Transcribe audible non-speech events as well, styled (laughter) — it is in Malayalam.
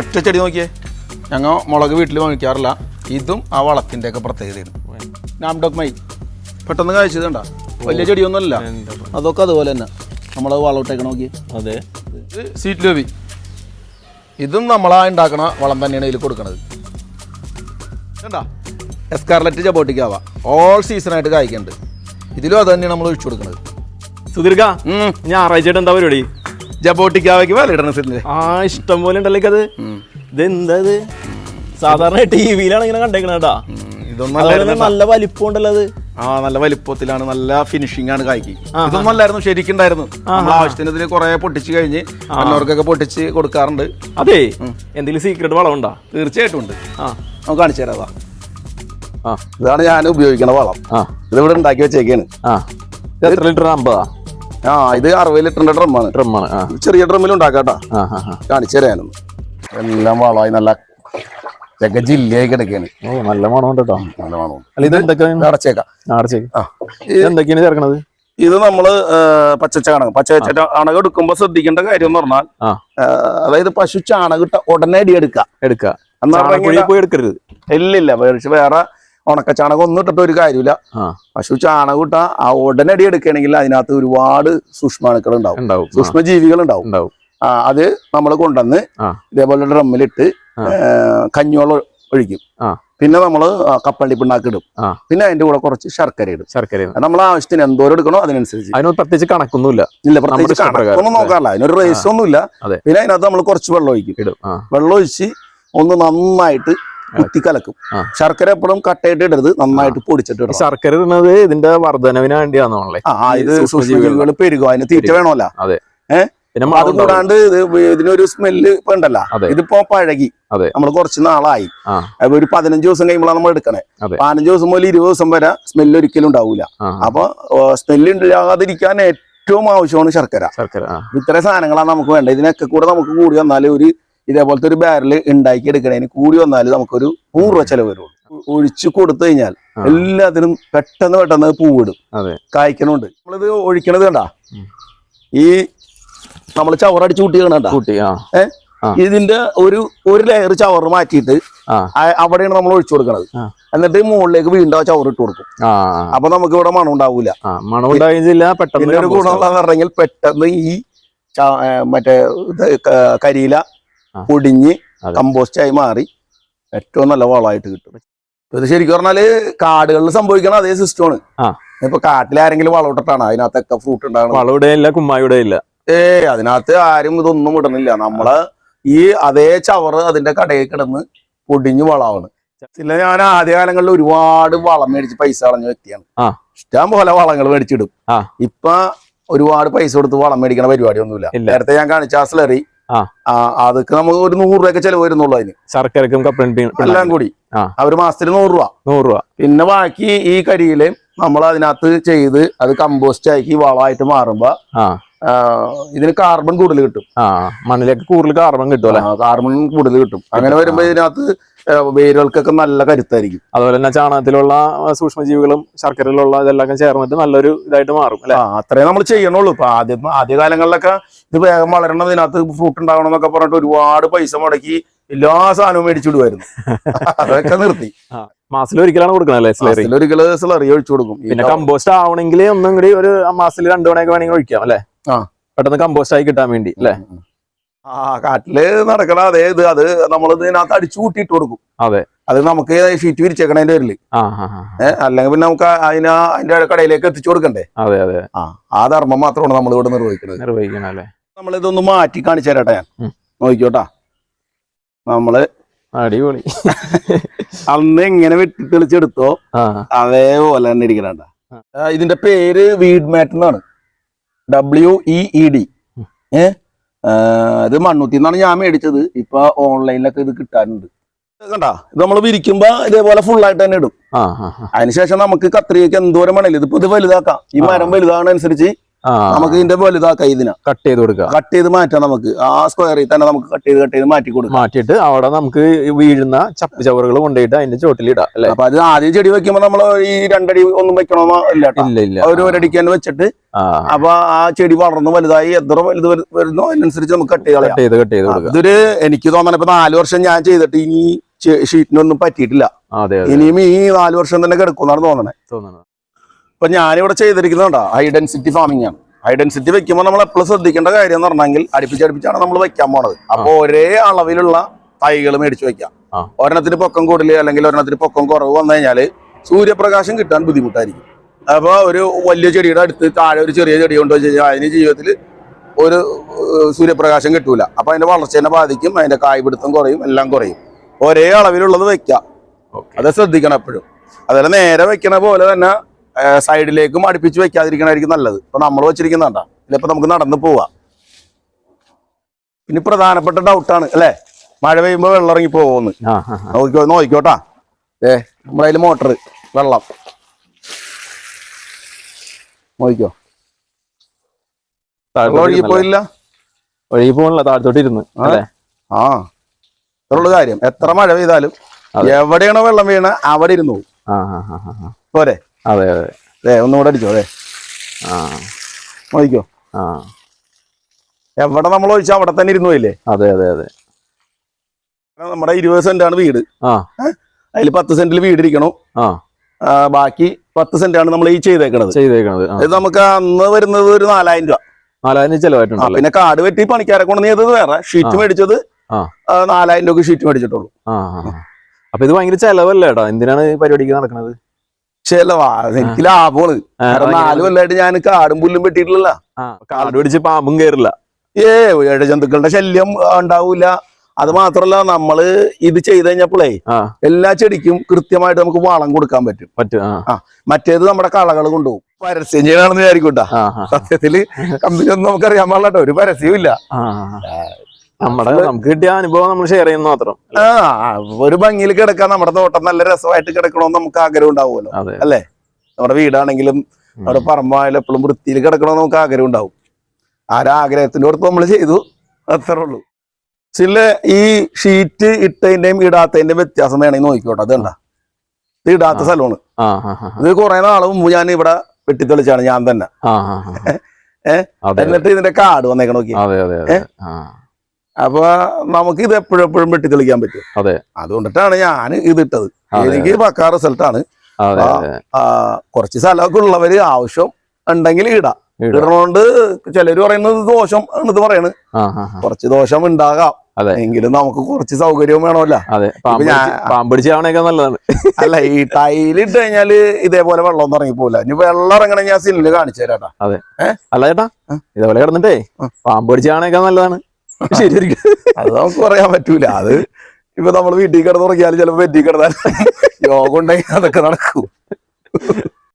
ഒറ്റ ചെടി നോക്കിയേ. ഞങ്ങൾ മുളക് വീട്ടിൽ വാങ്ങിക്കാറില്ല. ഇതും ആ വളത്തിന്റെ ഒക്കെ പ്രത്യേകതയാണ് നാംഡോക്മൈ പെട്ടെന്ന് കഴിച്ചത് കണ്ട വലിയ ചെടിയൊന്നുമല്ല. അതൊക്കെ അതുപോലെ തന്നെ. നമ്മൾ വളമിട്ടേക്ക് നോക്കിയേ നോക്കി. അതെ. ഇത് സീറ്റ് ലോബി. ഇതും നമ്മളാ ഉണ്ടാക്കണ വളം തന്നെയാണ് ഇതിൽ കൊടുക്കണത്. കണ്ടാ എസ്കാർലറ്റ് ജബോട്ടിക്കാവ. ഓൾ സീസണായിട്ട് കായ്ക്കുന്നുണ്ട് ഇതിലും അത് തന്നെയാണ് നമ്മൾ ഒഴിച്ചു കൊടുക്കുന്നത് സുദീർഘ ഞായറാഴ്ച ആയിട്ട് എന്താ പരിപാടി? ജബോട്ടിക്കാവയ്ക്ക് വില ഇടണം സെറ്റിൽ ആ ഇഷ്ടം പോലെ ഉണ്ടല്ലേ അത് ഇത് എന്താ സാധാരണ ടി വിയിലാണ് ഇങ്ങനെ കണ്ടേക്കണേട്ടാ നല്ല വലിപ്പം ഉണ്ടല്ലോ അത്. ആ നല്ല വലിപ്പത്തിലാണ് നല്ല ഫിനിഷിംഗ് ആണ് കായ്ക്ക്. ഇതൊന്നും അല്ലായിരുന്നു ശരിക്കുണ്ടായിരുന്നു. നമ്മൾ ആവശ്യത്തിന് ഇതിൽ കുറെ പൊട്ടിച്ച് കഴിഞ്ഞ് അന്നവർക്കൊക്കെ പൊട്ടിച്ച് കൊടുക്കാറുണ്ട്. അതെ എന്തെങ്കിലും സീക്രട്ട് വളം ഉണ്ടാ? തീർച്ചയായിട്ടും ഉണ്ട്. ആ. നമുക്ക് കാണിച്ചു തരാതാ ഇതാണ് ഞാൻ ഉപയോഗിക്കുന്ന വളം. ഇതിവിടെ ഉണ്ടാക്കി വെച്ചേക്കാണ്. എത്ര ലിറ്റർ അമ്പതാ? ആ ഇത് അറുപത് ലിറ്ററിന്റെ ഡ്രമ്മാണ് ഡ്രമ്മാണ് ചെറിയ ഡ്രമ്മിൽ ഉണ്ടാക്കാട്ടാ. കാണിച്ചു എല്ലാം വളമായി നല്ല ജില്ലയായി കിടക്കാണ്. നല്ല മണം ഉണ്ട് കേട്ടോ നല്ല മണം അല്ല ഇത് എന്തൊക്കെയാണ്? അടച്ചേക്കാം. അടച്ചേക്ക്. ഇത് എന്തൊക്കെയാണ് ചേർക്കണത്? ഇത് നമ്മൾ പച്ചച്ചാണകം. ചാണകം പച്ച ചാണകം എടുക്കുമ്പോ ശ്രദ്ധിക്കേണ്ട കാര്യം എന്ന് പറഞ്ഞാൽ അതായത് പശു ചാണകം ഇട്ട ഉടനെ അടി എടുക്കുക. എടുക്കുക. എന്ന് പോയി എടുക്കരുത്. ഇല്ലില്ല പക്ഷെ വേറെ ഉണക്ക ചാണകം ഒന്നും ഇട്ടിട്ട് ഒരു കാര്യമില്ല. പശു ചാണകം ഇട്ട ആ ഉടനടി എടുക്കുകയാണെങ്കിൽ അതിനകത്ത് ഒരുപാട് സൂക്ഷ്മാണുക്കൾ ഉണ്ടാവും. സൂക്ഷ്മജീവികൾ സൂക്ഷ്മ ജീവികൾ ഉണ്ടാവും അത് നമ്മൾ കൊണ്ടുവന്ന് ഇതേപോലെ ഡ്രമ്മിലിട്ട്. കഞ്ഞോളം ഒഴിക്കും. പിന്നെ നമ്മൾ കപ്പള്ളി പിണ്ണാക്ക് ഇടും. പിന്നെ അതിന്റെ കൂടെ കുറച്ച് ശർക്കര ഇടും. ശർക്കര നമ്മൾ ആവശ്യത്തിന് എന്തോരം എടുക്കണോ അതിനനുസരിച്ച്. അതിനൊന്നും പ്രത്യേകിച്ച് കണക്കൊന്നുമില്ല. ഇല്ല പ്രത്യേകിച്ച്. കണക്കൊന്നും നോക്കാറില്ല. അതിനൊരു റേസ് ഒന്നുമില്ല. പിന്നെ അതിനകത്ത് നമ്മൾ കുറച്ച് വെള്ളം ഒഴിക്കും. ഇടും. വെള്ളം ഒഴിച്ച് ഒന്ന് നന്നായിട്ട് കുത്തി കലക്കും. ശർക്കര എപ്പോഴും കട്ടയിട്ട് ഇടരുത് നന്നായിട്ട് പൊടിച്ചിട്ട് ശർക്കര ഇടുന്നത് ഇതിന്റെ വർധനവിന് വേണ്ടിയാണല്ലേ ആ ഇത് സൂക്ഷ്മജീവികൾ. പെരുകും അതിന് തീറ്റ വേണമല്ല. അതെ. ഏഹ് പിന്നെ അത് കൂടാണ്ട് ഇത് ഇതിനൊരു സ്മെല്ല് ഇപ്പൊ ഉണ്ടല്ലോ. ഇതിപ്പോ പഴകി. നമ്മൾ കുറച്ച് നാളായി. ഒരു പതിനഞ്ച് ദിവസം കഴിയുമ്പോഴാണ് നമ്മൾ എടുക്കണേ. പതിനഞ്ചു ദിവസം മുതൽ ഇരുപത് ദിവസം വരെ സ്മെല്ല് ഒരിക്കലും ഉണ്ടാവില്ല ആ. അപ്പൊ സ്മെല്ല് ഉണ്ടാകാതിരിക്കാൻ ഏറ്റവും ആവശ്യമാണ് ശർക്കര. ശർക്കര ഇത്ര സാധനങ്ങളാണ് നമുക്ക് വേണ്ടത്. ഇതിനൊക്കെ കൂടെ നമുക്ക് കൂടി വന്നാൽ ഒരു ഇതേപോലത്തെ ഒരു ബാരൽ ഉണ്ടാക്കി എടുക്കണേന് കൂടി വന്നാൽ നമുക്കൊരു നൂറ് രൂപ ചെലവ് വരുള്ളൂ. ഒഴിച്ചു കൊടുത്തു കഴിഞ്ഞാൽ. എല്ലാത്തിനും പെട്ടെന്ന് പെട്ടെന്ന് പൂവിടും. കായ്ക്കണുണ്ട്. നമ്മളിത് ഒഴിക്കണത് കണ്ട? ഈ നമ്മൾ ചവറടിച്ച് കൂട്ടി കണ്ട? കൂട്ടി ഏഹ് ഇതിന്റെ ഒരു ഒരു ലെയർ ചവർ മാറ്റിയിട്ട് അവിടെയാണ് നമ്മൾ ഒഴിച്ചു കൊടുക്കണത്. എന്നിട്ട് മുകളിലേക്ക് വീണ്ടും ആ ചവർ ഇട്ട് കൊടുക്കും. അപ്പൊ നമുക്ക് ഇവിടെ മണം ഉണ്ടാവൂല. മണം ഉണ്ടായില്ല പെട്ടെന്ന് ഒരു ആവും. പറഞ്ഞെങ്കിൽ പെട്ടെന്ന് ഈ മറ്റേ കരിയില. പൊടിഞ്ഞ്. കമ്പോസ്റ്റ് ആയി മാറി ഏറ്റവും നല്ല വളമായിട്ട് കിട്ടും ഇത് ശരിക്കും പറഞ്ഞാൽ കാടുകളിൽ സംഭവിക്കണ അതേ സിസ്റ്റമാണ്. ഇപ്പൊ കാട്ടിൽ ആരെങ്കിലും വളമിട്ടിട്ടാണ് അതിനകത്തൊക്കെ ഫ്രൂട്ട് ഉണ്ടാകണം കുമ്മായുടെ ഇല്ല ഏ അതിനകത്ത് ആരും ഇതൊന്നും ഇടണില്ല നമ്മൾ ഈ അതേ ചവറ് അതിന്റെ കടയിൽ കിടന്ന് പൊടിഞ്ഞ് വളമാണ് ഇല്ല ഞാൻ ആദ്യകാലങ്ങളിൽ ഒരുപാട് വളം മേടിച്ച് പൈസ കളഞ്ഞ വ്യക്തിയാണ്. ഇഷ്ടം പോലെ വളങ്ങൾ മേടിച്ചിടും. ഇപ്പൊ ഒരുപാട് പൈസ കൊടുത്ത് വളം മേടിക്കണ പരിപാടി ഒന്നുമില്ല. നേരത്തെ ഞാൻ കാണിച്ച ആ സ്ലറി. അതൊക്കെ നമുക്ക് ഒരു നൂറ് രൂപയൊക്കെ ചെലവ് വരുന്നുള്ളൂ അതിന്. ശർക്കരക്കും കപ്പലണ്ടി എല്ലാം കൂടി. ആ. ഒരു മാസത്തിൽ നൂറ് രൂപ. നൂറ് രൂപ. പിന്നെ ബാക്കി ഈ കരിയിൽ നമ്മൾ അതിനകത്ത് ചെയ്ത് അത് കമ്പോസ്റ്റ് ആക്കി വളമായിട്ട് മാറുമ്പോ ഇതിന് കാർബൺ കൂടുതൽ കിട്ടും. മണ്ണിലേക്ക് കൂടുതൽ കാർബൺ കിട്ടും കാർബൺ കൂടുതൽ കിട്ടും. അങ്ങനെ വരുമ്പോ ഇതിനകത്ത് വേരുകൾക്കൊക്കെ നല്ല കരുത്തായിരിക്കും. അതുപോലെ തന്നെ ചാണകത്തിലുള്ള സൂക്ഷ്മജീവികളും ശർക്കരയിലുള്ള ഇതെല്ലാം ചേർന്നിട്ട് നല്ലൊരു ഇതായിട്ട് മാറും അല്ലെ? അത്രേ നമ്മൾ ചെയ്യണുള്ളൂ. ഇപ്പൊ ആദ്യം ആദ്യ കാലങ്ങളിലൊക്കെ ഇത് വേഗം വളരണം ഇതിനകത്ത് ഫ്രൂട്ട് ഉണ്ടാവണം എന്നൊക്കെ പറഞ്ഞിട്ട് ഒരുപാട് പൈസ മുടക്കി എല്ലാ സാധനവും മേടിച്ചിടുമായിരുന്നു (laughs) അതൊക്കെ നിർത്തി. മാസത്തിൽ ഒരിക്കലാണ് കൊടുക്കണം അല്ലേ സ്ലറി ഒരിക്കൽ സ്ലറി ഒഴിച്ചു കൊടുക്കും. പിന്നെ കമ്പോസ്റ്റ് ആവണമെങ്കിൽ ഒന്നും കൂടി ഒരു മാസത്തിൽ രണ്ടു മണിയൊക്കെ വേണമെങ്കിൽ ഒഴിക്കാം അല്ലെ. പെട്ടെന്ന് കമ്പോസ്റ്റ് ആയി കിട്ടാൻ വേണ്ടി അല്ലെ? ആ കാട്ടിൽ നടക്കണ അതേ ഇത് അത് നമ്മൾ ഇതിനകത്ത് അടിച്ചു കൂട്ടിയിട്ട് കൊടുക്കും. അതെ. അത് നമുക്ക് ഷീറ്റ് വിരിച്ചേക്കണതിന്റെ പേരിൽ. അല്ലെങ്കിൽ പിന്നെ നമുക്ക് അതിന് അതിന്റെ കടയിലേക്ക് എത്തിച്ചു കൊടുക്കണ്ടേ? അതെ അതെ. ആ ആ ധർമ്മം മാത്രമാണ് നമ്മൾ ഇവിടെ നിർവഹിക്കുന്നത് നിർവഹിക്കണം അല്ലെ? നമ്മളിതൊന്ന് മാറ്റി കാണിച്ചു തരട്ടെ ഞാൻ നോക്കിക്കോട്ടാ. നമ്മൾ അടിപൊളി. അന്ന് എങ്ങനെ വെട്ടി തെളിച്ചെടുത്തോ അതേപോലെ തന്നെ ഇരിക്കണണ്ട ഇതിന്റെ പേര് വീഡ് മാറ്റ് എന്നാണ്. ഡബ്ല്യു ഇ ഇ ഡി ഉം. ഇത് മണ്ണൂത്തി എന്നാണ് ഞാൻ മേടിച്ചത്. ഇപ്പൊ ഓൺലൈനിലൊക്കെ ഇത് കിട്ടാനുണ്ട്. കണ്ടാ? ഇത് നമ്മൾ വിരിക്കുമ്പോ ഇതേപോലെ ഫുൾ ആയിട്ട് തന്നെ ഇടും. അതിനുശേഷം നമുക്ക് കത്രികയ്ക്ക് എന്തോരം വേണേലും ഇതിപ്പോ ഇത് വലുതാക്കാം. ഈ മരം വലുതാകണ അനുസരിച്ച് നമുക്ക് ഇതിന്റെ വലുതാക്കാം ഇതിനെ. കട്ട് ചെയ്ത് കൊടുക്കുക കട്ട് ചെയ്ത് മാറ്റാം നമുക്ക്. ആ സ്ക്വയറിൽ തന്നെ നമുക്ക് കട്ട് ചെയ്ത് കട്ട് ചെയ്ത് മാറ്റി കൊടുക്കാം. മാറ്റിയിട്ട് അവിടെ നമുക്ക് വീഴുന്ന ചപ്പ് ചവറുകൾ കൊണ്ടുപോയിട്ട് അതിന്റെ ചോട്ടിൽ ഇടാം അല്ലെ? അപ്പൊ അത് ആദ്യം ചെടി വെക്കുമ്പോ നമ്മൾ ഈ രണ്ടടി ഒന്നും വെക്കണമെന്നോ ഇല്ല ഇല്ല ഇല്ല. ഒരു ഒരടിക്ക് തന്നെ വെച്ചിട്ട് അപ്പൊ ആ ചെടി വളർന്ന് വലുതായി എത്ര വലുത് വരു- വരുന്നോ അതിനനുസരിച്ച് നമുക്ക് കട്ട് ചെയ്ത് കട്ട് ചെയ്ത് കട്ട് ചെയ്ത് കൊടുക്കുക ഇതൊരു എനിക്ക് തോന്നണ ഇപ്പൊ നാല് വർഷം ഞാൻ ചെയ്തിട്ട് ഇനി ഷീറ്റിനൊന്നും പറ്റിയിട്ടില്ല. ഇനിയും ഈ നാല് വർഷം തന്നെ കിടക്കുന്നാണ് തോന്നണേ. തോന്നുന്നു ഇപ്പൊ ഞാനിവിടെ ചെയ്തിരിക്കുന്നുണ്ടോ ഹൈ ഡെൻസിറ്റി ഫാമിംഗ് ആണ്. ഹൈ ഡെൻസിറ്റി വെക്കുമ്പോൾ നമ്മൾ എപ്പോഴും ശ്രദ്ധിക്കേണ്ട കാര്യം എന്ന് പറഞ്ഞെങ്കിൽ അടുപ്പിച്ചടുപ്പിച്ചാണ് നമ്മൾ വെക്കാൻ പോണത്. അപ്പൊ ഒരേ അളവിലുള്ള തൈകൾ മേടിച്ചു വെക്കാം. ഒരെണ്ണത്തിന് പൊക്കം കൂടുതൽ അല്ലെങ്കിൽ ഒരെണ്ണത്തിന് പൊക്കം കുറവ് വന്നു കഴിഞ്ഞാൽ സൂര്യപ്രകാശം കിട്ടാൻ ബുദ്ധിമുട്ടായിരിക്കും. അപ്പൊ ഒരു വലിയ ചെടിയുടെ അടുത്ത് താഴെ ഒരു ചെറിയ ചെടി കൊണ്ട് വെച്ച് കഴിഞ്ഞാൽ അതിന് ജീവിതത്തിൽ ഒരു സൂര്യപ്രകാശം കിട്ടൂല. അപ്പൊ അതിന്റെ വളർച്ചേനെ ബാധിക്കും അതിന്റെ കായ്പിടുത്തം കുറയും എല്ലാം കുറയും. ഒരേ അളവിലുള്ളത് വെക്കാം. അതെ ശ്രദ്ധിക്കണം എപ്പോഴും. അതുപോലെ നേരെ വെക്കണ പോലെ തന്നെ സൈഡിലേക്കും അടുപ്പിച്ച് വെക്കാതിരിക്കണായിരിക്കും നല്ലത്. ഇപ്പൊ നമ്മൾ വെച്ചിരിക്കുന്നതാണ്ട ഇല്ലപ്പോ നമുക്ക് നടന്നു പോവാം. പിന്നെ പ്രധാനപ്പെട്ട ഡൗട്ടാണ് അല്ലേ? മഴ പെയ്യുമ്പോ വെള്ളം ഇറങ്ങി പോകുമെന്ന്. നോക്കിക്കോ നോക്കിക്കോട്ടാ. ഏ നമ്മളതിൽ മോട്ടർ വെള്ളം. നോക്കിക്കോ. ഒഴുകിപ്പോയില്ല ഒഴുകി പോയില്ല? ഒഴുകി പോകണില്ല താഴ്ത്തോട്ടിരുന്ന് ആ ഇത്രയുള്ള കാര്യം. എത്ര മഴ പെയ്താലും എവിടെയാണോ വെള്ളം വീണ അവിടെ ഇരുന്നു. പോരെ. അതെ അതെ. ഏ ഒന്നുകൂടെ അടിച്ചോ അതെ ആ. നോക്കിക്കോ. ആ. എവിടെ നമ്മൾ ഒഴിച്ചാൽ അവിടെ തന്നെ ഇരുന്നു പോയില്ലേ? അതെ അതെ അതെ. നമ്മുടെ ഇരുപത് ആണ് വീട്. ആ. അതിൽ പത്ത് സെന്റിൽ വീട് ഇരിക്കണു. ആ. ബാക്കി പത്ത് ആണ് നമ്മൾ ഈ ചെയ്തേക്കണത്. ചെയ്തേക്കണത് ഇത് നമുക്ക് അന്ന് വരുന്നത് ഒരു നാലായിരം രൂപ. നാലായിരം ചെലവായിട്ടുണ്ട് പിന്നെ കാട് വെട്ടി പണിക്കാരെ കൊണ്ട് ചെയ്തത് വേറെ. ഷീറ്റ്. മേടിച്ചത് നാലായിരം രൂപ ഷീറ്റ് മേടിച്ചിട്ടുള്ളൂ. അപ്പൊ ഇത് ഭയങ്കര ചെലവല്ലേട്ടോ എന്തിനാണ് ഈ പരിപാടിക്ക് നടക്കുന്നത് ചെലവാ. എനിക്ക് ലാഭമാണ് കാരണം നാല് കൊല്ലമായിട്ട് ഞാൻ കാടും പുല്ലും വെട്ടിയിട്ടില്ല കാട് പിടിച്ച് പാമ്പും കേറില്ല. ഏ ഇഴജന്തുക്കളുടെ ശല്യം ഉണ്ടാവൂല. അത് മാത്രല്ല നമ്മൾ ഇത് ചെയ്ത് കഴിഞ്ഞപ്പോഴേ ആ. എല്ലാ ചെടിക്കും കൃത്യമായിട്ട് നമുക്ക് വളം കൊടുക്കാൻ പറ്റും. പറ്റും ആ. മറ്റേത് നമ്മുടെ കളകൾ കൊണ്ടുപോകും. പരസ്യം ചെയ്യണമെന്ന് വിചാരിക്കൂട്ടാ. സത്യത്തിൽ കമ്പനി ഒന്നും നമുക്ക് അറിയാൻ പാടില്ല ഒരു പരസ്യവും ഇല്ല. നമ്മുടെ നമുക്ക് കിട്ടിയ അനുഭവം നമ്മൾ ഷെയർ ചെയ്യുന്ന മാത്രം. ആ ഒരു ഭംഗിയിൽ കിടക്കാൻ നമ്മുടെ തോട്ടം നല്ല രസമായിട്ട് കിടക്കണമെന്ന് നമുക്ക് ആഗ്രഹം ഉണ്ടാവുമല്ലോ. അല്ലേ? നമ്മുടെ വീടാണെങ്കിലും നമ്മുടെ പറമ്പായാലും എപ്പോഴും വൃത്തിയിൽ കിടക്കണമെന്ന് നമുക്ക് ആഗ്രഹം ഉണ്ടാവും. ആ ഒരു ആഗ്രഹത്തിന്റെ അടുത്ത് നമ്മൾ ചെയ്തു. അത്രേ ഉള്ളൂ. ചില ഈ ഷീറ്റ് ഇട്ടതിന്റെയും ഇടാത്തതിന്റെയും വ്യത്യാസം വേണമെങ്കിൽ നോക്കിക്കോട്ടെ. അത് കണ്ട? ഇത് ഇടാത്ത. സ്ഥലമാണ്. ഇത് കുറെ നാൾ മുമ്പ് ഞാൻ ഇവിടെ വെട്ടിത്തെളിച്ചാണ് ഞാൻ തന്നെ. എന്നിട്ട് ഇതിന്റെ കാട് വന്നേക്കണം അപ്പൊ നമുക്ക് ഇത് എപ്പോഴും എപ്പോഴും വെട്ടിത്തെളിക്കാൻ പറ്റും. അതെ. അതുകൊണ്ടിട്ടാണ് ഞാൻ ഇത് ഇട്ടത് അതെ. എനിക്ക് പക്കാ റിസൾട്ടാണ്. കുറച്ച് സ്ഥലമൊക്കെ ഉള്ളവര് ആവശ്യം ഉണ്ടെങ്കിൽ ഇടാം. ഇടാം. ഇടണോണ്ട് ചിലര് പറയുന്നത് ദോഷം എന്നത് പറയണ്. കുറച്ച് ദോഷം ഉണ്ടാകാം. അതെ. എങ്കിലും നമുക്ക് കുറച്ച് സൗകര്യവും വേണമല്ലോ. നല്ലതാണ്. അല്ല ഈ ടൈലിട്ട് കഴിഞ്ഞാൽ ഇതേപോലെ വെള്ളം ഒന്നും ഇറങ്ങി പോകില്ല ഇനി വെള്ളം ഇറങ്ങണെങ്കിൽ ഞാൻ സിനിമ കാണിച്ചു തരാട്ടാ അതെ. അല്ല ചേട്ടാ. ഇതേപോലെ കിടന്നിട്ടേ. പാമ്പ് പിടിച്ചാണേക്കാൾ നല്ലതാണ്. അത് നമുക്ക് പറയാൻ പറ്റൂല. അത് ഇപ്പൊ നമ്മൾ വീട്ടിൽ കിടന്നുറങ്ങിയാലും ചിലപ്പോ വെറ്റി കിടന്നാലും യോഗം ഉണ്ടെങ്കിൽ അതൊക്കെ നടക്കും.